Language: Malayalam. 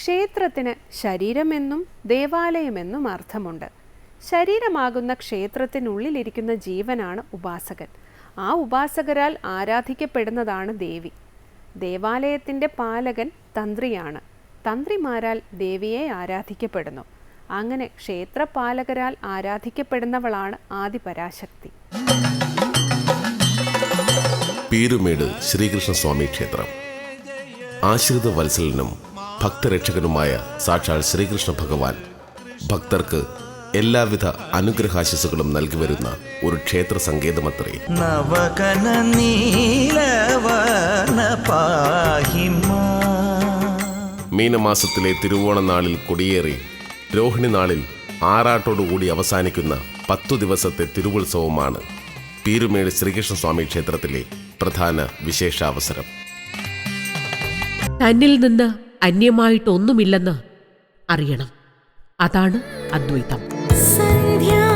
ക്ഷേത്രത്തിന് ശരീരമെന്നും ദേവാലയമെന്നും അർത്ഥമുണ്ട്. ശരീരമാകുന്ന ക്ഷേത്രത്തിനുള്ളിലിരിക്കുന്ന ജീവനാണ് ഉപാസകൻ. ആ ഉപാസകരാൽ ആരാധിക്കപ്പെടുന്നതാണ് ദേവി. ദേവാലയത്തിന്റെ പാലകൻ തന്ത്രിയാണ്. തന്ത്രിമാരാൽ ദേവിയെ ആരാധിക്കപ്പെടുന്നു. അങ്ങനെ ക്ഷേത്രപാലകരാൽ ആരാധിക്കപ്പെടുന്നവളാണ് ആദിപരാശക്തി. പീരുമേട് ശ്രീകൃഷ്ണസ്വാമി ക്ഷേത്രം. ആശ്രിത വത്സലനും ഭക്തരക്ഷകനുമായ സാക്ഷാൽ ശ്രീകൃഷ്ണ ഭഗവാൻ ഭക്തർക്ക് എല്ലാവിധ അനുഗ്രഹാശിസുകളും നൽകി വരുന്ന ഒരു ക്ഷേത്ര സങ്കേതമത്രേ. നവകന പാഹിമാ. മീനമാസത്തിലെ തിരുവോണ നാളിൽ കൊടിയേറി രോഹിണി നാളിൽ ആറാട്ടോടുകൂടി അവസാനിക്കുന്ന പത്തു ദിവസത്തെ തിരുവുത്സവമാണ് പീരുമേട് ശ്രീകൃഷ്ണസ്വാമി ക്ഷേത്രത്തിലെ പ്രധാന വിശേഷാവസരം. തന്നിൽ നിന്ന് അന്യമായിട്ടൊന്നുമില്ലെന്ന് അറിയണം. അതാണ് അദ്വൈതം. സരിഗ